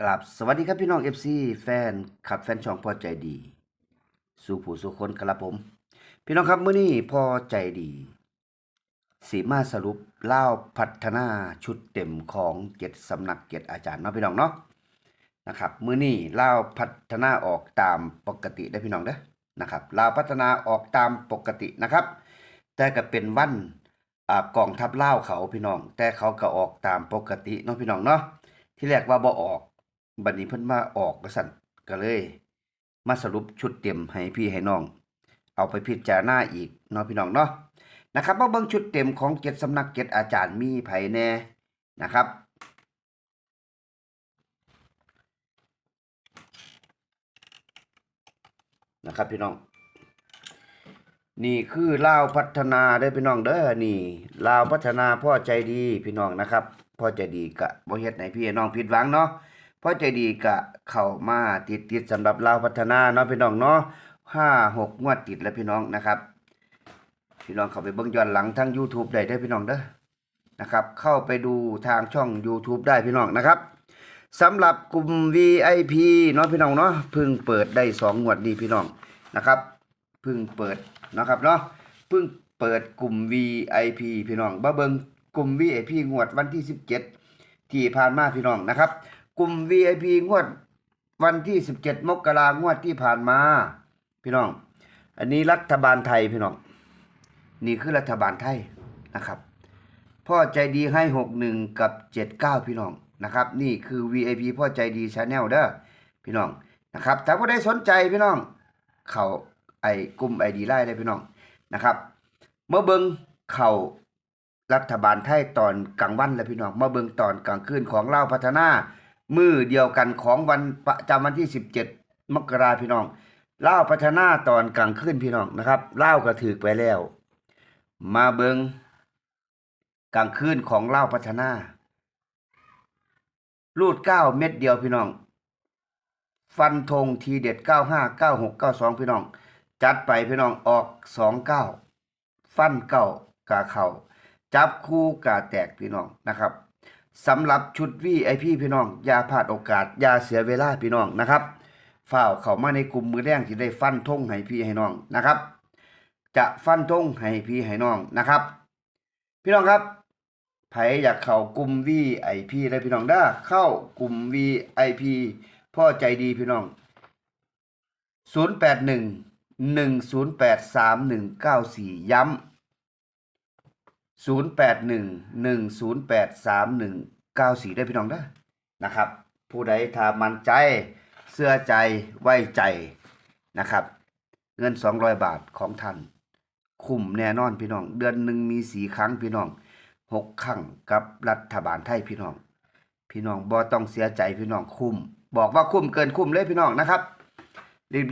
กราบสวัสดีครับพี่น้อง FC แฟนขับแฟนช่องพอใจดี สู่ผู้สู่คนครับผม พี่น้องครับเมื้อนี้พอใจดีสีมาสรุปเล่าพัฒนาชุดเต็มของเจ็ดสำนักเจ็ดอาจารย์เนาะพี่น้องเนาะนะครับเมื้อนี้เล่าพัฒนาออกตามปกติได้พี่น้องเด้อนะครับเล่าพัฒนาออกตามปกตินะครับ แต่ก็เป็นวันอ่ากองทัพเล่าเขาพี่น้อง แต่เขาก็ออกตามปกติเนาะพี่น้องเนาะที่แรกว่าบ่ออก บัดนี้เพิ่นมาออกว่าซั่นก็เลย มาสรุปชุดเต็มให้พี่ให้น้อง เอาไปพิจารณาอีกเนาะพี่น้องเนาะนะครับมาเบิ่งชุดเต็มของเจ็ดสำนักเจ็ดอาจารย์มีไผแน่นะครับนะครับพี่น้อง นี่คือลาวพัฒนาเด้อพี่น้องเด้อนี่ลาวพัฒนาพ่อใจดีพี่น้องนะครับพ่อใจดีกะบ่เฮ็ดให้พี่น้องผิดหวังเนาะ พ่อใจดีกะเข้ามาติดติดๆสำหรับลาพัฒนาเนาะพี่น้องเนาะห้าหกงวดติดแล้วพี่น้องนะครับ พี่น้องเข้าไปเบิ่งย้อนหลังทั้ง YouTube ได้เด้พี่น้องเด้อนะครับ เข้าไปดูทางช่อง YouTube ได้พี่น้องนะครับสำหรับกลุ่ม VIP เนาะพี่น้องเนาะเพิ่งเปิดได้สองงวดนี้พี่น้องนะครับเพิ่งเปิดนะครับเนาะเพิ่งเปิดกลุ่ม VIP พี่น้องมาเบิงกลุ่ม VIP งวดวันที่ 17 ที่ผ่านมาพี่น้องนะครับ กลุ่ม VIP งวดวันที่ 17 มกรางวดที่ผ่านมา พี่น้อง อันนี้รัฐบาลไทยพี่น้อง นี่คือรัฐบาลไทยนะครับ พ่อใจดีให้ 61 กับ 79 พี่น้องนะครับ นี่คือ VIP พ่อใจดีชาแนลเด้อพี่น้องนะครับถ้าผู้ใดสนใจพี่น้อง เข้าไอ้กลุ่มไอดีไล่ได้พี่น้องนะครับ เมื่อเบิงเข้ารัฐบาลไทยตอนกลางวันแล้วพี่น้อง เมาเบิงตอนกลางคืนของเล่าพัฒนา มือเดียวกันของวันประจำวันที่ 17 มกราพี่น้องเล่าพัฒนาตอนกลางคืนพี่น้องนะครับเล่าวก็ถือไปแล้ว มาเบิงกลางคืนของเล่าพัฒนารูดเก้าเม็ดเดียวพี่น้อง ฟันธงทีเด็ด95 96 92พี่น้อง จัดไปพี่น้องออก29ฟันเก้ากาเข่าจับคู่กาแตกพี่น้องนะครับ สำหรับชุดวีไอพีพี่น้อง อย่าพลาดโอกาส อย่าเสียเวลาพี่น้องนะครับฝ้าเข้ามาในกลุ่มมือแรงที่ได้ฟันธงให้พี่ให้น้องนะครับ จะฟันธงให้พี่ให้น้องนะครับ พี่น้องครับไผอยากเข้ากลุ่ม VIP ได้พี่น้องเด้เข้ากลุ่ม VIP พ่อใจดีพี่น้อง 081 108 3194 ย้ำ 081 108 3194 ได้พี่น้องเด้อนะครับ ผู้ใดถามันใจเสื้อใจไว้ใจนะครับ เงิน 200 บาทของท่านคุ้มแน่นอนพี่น้อง เดือนหนึ่งมีสีครั้งพี่น้องหกครั้งกับรัฐบาลไทยพี่น้อง พี่น้องบ่ต้องเสียใจพี่น้องคุ้ม บอกว่าคุ้มเกินคุ้มเลยพี่น้องนะครับ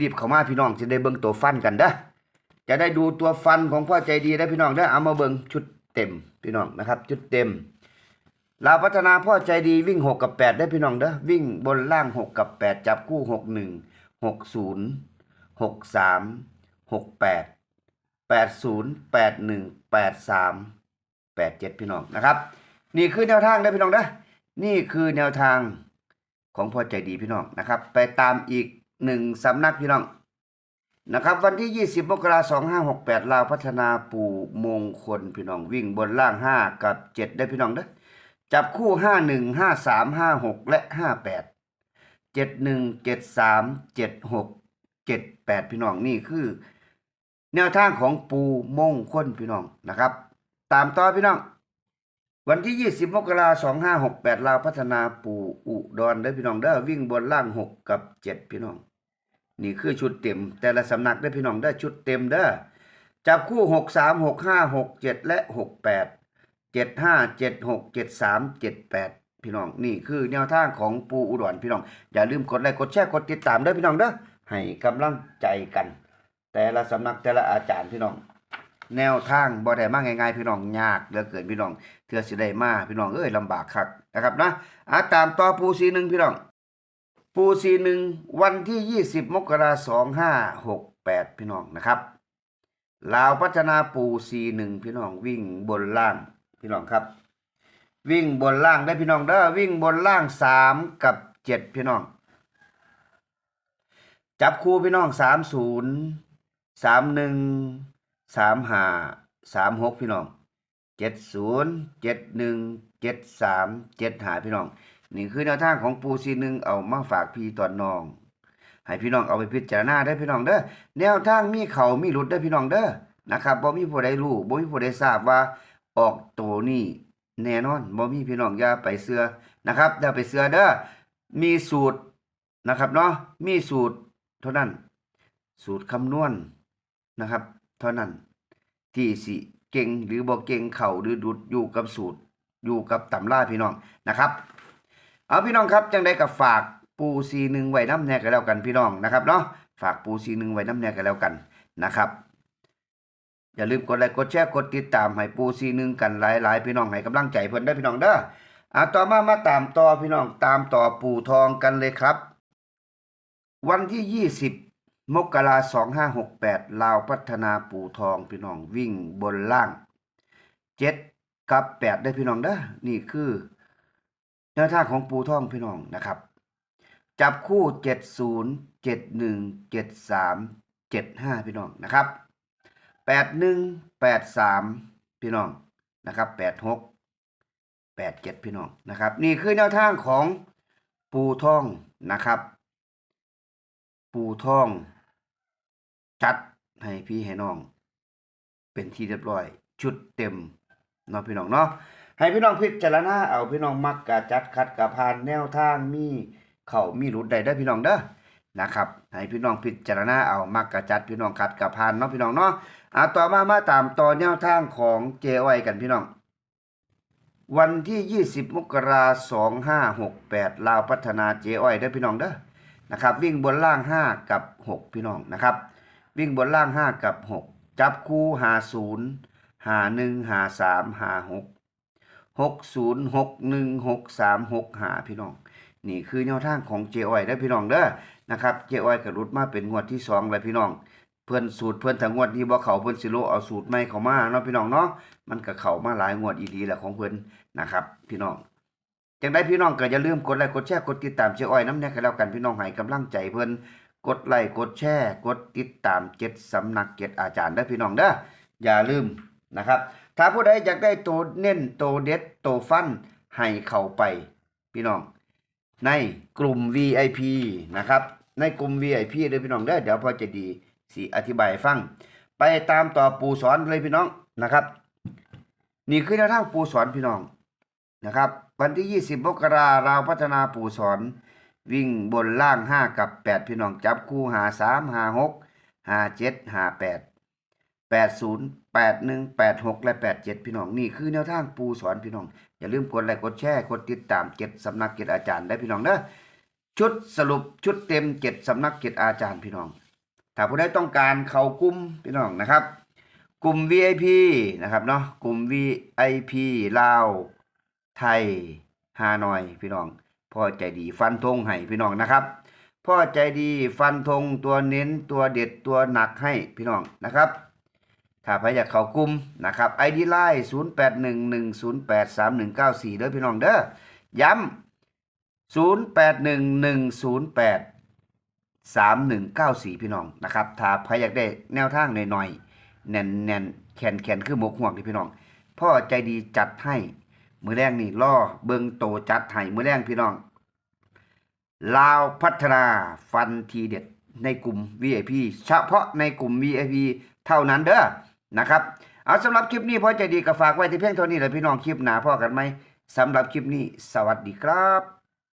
รีบๆเข้ามาพี่น้องจะได้เบิ่งตัวฟันกันเด้อจะได้ดูตัวฟันของพ่อใจดีได้พี่น้องเด้อเอามาเบิ่งชุด เต็มพี่น้องนะครับชุดเต็มลาวพัฒนาพ่อใจดีวิ่งหกกับแปดได้พี่น้องเด้อวิ่งบนล่างหกกับแปดจับคู่หกหนึ่งหกศูนย์หกสามหกแปดแปดศูนย์แปดหนึ่งแปดสามแปดเจ็ดพี่น้องนะครับ นี่คือแนวทางได้พี่น้องนะนี่คือแนวทางของพ่อใจดีพี่น้องนะครับ ไปตามอีกหนึ่งสำนักพี่น้อง นะครับ วันที่ 20 มกราคม 2568 ลาวพัฒนาปู่มงคลพี่น้องวิ่งบนล่าง 5 กับ 7 ได้พี่น้องนะจับคู่ 51 53 56 และ 58 71 73 76 78 พี่น้องนี่คือ แนวทางของปูมงคลพี่น้องนะครับ ตามต่อพี่น้อง วันที่ 20 มกราคม 2568 ลาวพัฒนาปูอุดรเด้อพี่น้องเด้อวิ่งบนล่าง 6 กับ 7 พี่น้อง นี่คือชุดเต็ม แต่ละสำนักเด้พี่น้องเด้ชุดเต็มเด้อจับคู่ 6 3 6 5 6 7 และ 68 7 5 7 6 7 3 7 8 พี่น้องนี่คือแนวทางของปูอุดรพี่น้อง อย่าลืมกดไลค์กดแชร์กดติดตามด้อพี่น้องเด้อให้กำลังใจกัน แต่ละสำนักแต่ละอาจารย์พี่น้อง แนวทางบ่ได้มากง่ายๆพี่น้องยากเหลือเกินพี่น้องเทื่อสิได้มาพี่น้องเอ้ยลำบากคักนะครับนะอาตามต่อปูสีหนึ่งพี่น้อง ปูสีหนึ่งวันที่ 20 มกราคม2568พี่น้องนะครับลาวพัฒนาปูสีหนึ่งพี่น้องวิ่งบนล่างพี่น้องครับ วิ่งบนล่างได้พี่น้องเด้อวิ่งบนล่าง3กับเจ็ดพี่น้อง จับคู่พี่น้องสามศูนย์สามหนึ่งสามห้าสามหกพี่น้องเจ็ดศูนย์เจ็ดหนึ่งเจ็ดสามเจ็ดหาพี่น้อง นี่คือแนวทางของปูซีหนึ่งเอามาฝากพี่ตอนน้อง ให้พี่น้องเอาไปพิจารณาได้พี่น้องเด้อแนวทางมีเขามีหลุดได้พี่น้องเด้อนะครับบ่มีผู้ใดรู้บ่มีผู้ใดทราบว่าออกตัวนี้แน่นอนบ่มีพี่น้องอย่าไปเสือนะครับอย่าไปเสือเด้อมีสูตรนะครับเนาะมีสูตรเท่านั้น สูตรคำนวณนะครับ เท่านั้นที่สิเก่งหรือบ่เก่งเข่าหรือดุดอยู่กับสูตรอยู่กับตำราพี่น้องนะครับ เอาพี่น้องครับจังได้กับฝากปูซีหนึ่งไว้น้ำแน่กันแล้วกันพี่น้องนะครับเนาะฝากปูซีหนึ่งไว้น้ำแน่กันแล้วกันนะครับ อย่าลืมกดไลค์กดแชร์กดติดตามให้ปูซีหนึ่งกันหลายๆพี่น้องให้กำลังใจเพิ่นได้พี่น้องเด้อเอะต่อมามาตามต่อพี่น้องตามต่อปูทองกันเลยครับ วันที่ยี่สิบมกราสองห้าหกแปดลาวพัฒนาปูทองพี่น้องวิ่งบนล่างเจ็ดกับแปดได้พี่น้องเด้อนี่คือ แนวทางของปูท่องพี่น้องนะครับ จับคู่เจ็ดศูนย์เจ็ดหนึ่งเจ็ดสามเจ็ดห้าพี่น้องนะครับแปดหนึ่งแปดสามพี่น้องนะครับแปดหกแปดเจ็ดพี่น้องนะครับ นี่คือแนวทางของปูท่องนะครับ ปูท่อง จัดให้พี่ให้น้อง เป็นที่เรียบร้อย ชุดเต็มเนาะพี่น้องเนาะ ให้พี่น้องพิจารณาเอาพี่น้องมักกะจัดคัดกะผ่านแนวทางมีเข้ามีหลุดใดได้พี่น้องเด้อนะครับให้พี่น้องพิจารณาเอามักกะจัดพี่น้องคัดกะผ่านเนาะพี่น้องเนาะอ่าต่อมามาตามต่อแนวทางของเจไอกันพี่น้อง วันที่ 20 มกราคม2568ลาวพัฒนาเจไอได้พี่น้องเด้อนะครับวิ่งบนล่าง 5 กับ 6 พี่น้องนะครับ วิ่งบนล่าง 5 กับ 6 จับคู่50 51 53 56หก ศูนย์หกหนึ่งหกสามหกหาพี่น้อง นี่คือแนวทางของเจออยได้พี่น้องเด้อนะครับเจออยกระรุดมาเป็นงวดที่สองแล้วพี่น้อง เพื่อนสูตรเพื่อนทางงวดนี้บ่เขาเพื่อนสิโลเอาสูตรใหม่เขามาเนาะพี่น้องเนาะมันก็เขามาหลายงวดอีหลีแหละของเพื่อนนะครับ พี่น้องจังได้พี่น้องก็อย่าลืมกดไลค์กดแชร์กดติดตามเจออยน้ำแน่กันแล้วกันพี่น้องให้กำลังใจเพื่อนกดไลค์กดแชร์ กดติดตามเจ็ดสำนักเจ็ดอาจารย์ได้พี่น้องเด้ออย่าลืมนะครับ ถ้าผู้ใดอยากได้โตเน้นโตเด็ดโตฟันให้เข้าไป พี่น้อง ในกลุ่ม VIP นะครับในกลุ่ม VIP เด้อพี่น้องเด้อเดี๋ยวพอจะดีสิอธิบายฟัง ไปตามต่อปูสอนเลยพี่น้องนะครับ นี่คือแนวทางปูสอนพี่น้องนะครับ วันที่ 20มกราเราพัฒนาปูสอน วิ่งบนล่าง 5 กับ 8 พี่น้องจับคู่หา3หา6หา7หา8 แปดศูนย์แปดหนึ่งแปดหกและแปดเจ็ดพี่น้องนี่คือแนวทางปูสอนพี่น้อง อย่าลืมกดไลค์กดแชร์กดติดตามเจ็ดสำนักเจ็ดอาจารย์ได้พี่น้องเด้อชุดสรุปชุดเต็มเจ็ดสำนักเจ็ดอาจารย์พี่น้อง ถ้าผู้ใดต้องการเข้ากลุ่มพี่น้องนะครับ กลุ่ม VIP นะครับเนาะกลุ่ม VIP ลาวไทยฮานอยพี่น้องพ่อใจดีฟันธงให้พี่น้องนะครับพ่อใจดีฟันธงตัวเน้นตัวเด็ดตัวหนักให้พี่น้องนะครับ ถ้าใครอยากเข้ากลุ่มนะครับ ID Line 0811083194เด้อพี่น้องเด้อย้ำ0811083194 พี่น้องนะครับ ถ้าใครอยากได้แนวทางหน่อยๆแน่นๆแขนแขนคือหมกห่วงนี่พี่น้องพ่อใจดีจัดให้มือแรงนี่ล่อเบิงโตจัดให้มือแรงพี่น้องลาวพัฒนาฟันทีเด็ดในกลุ่ม VIP เฉพาะในกลุ่ม VIP เท่านั้นเด้อ นะครับเอาสำหรับคลิปนี้พ่อใจดีก็ฝากไว้ที่เพียงเท่านี้แหละพี่น้องคลิปหนาพ่อกันไหมสำหรับคลิปนี้ สวัสดีครับ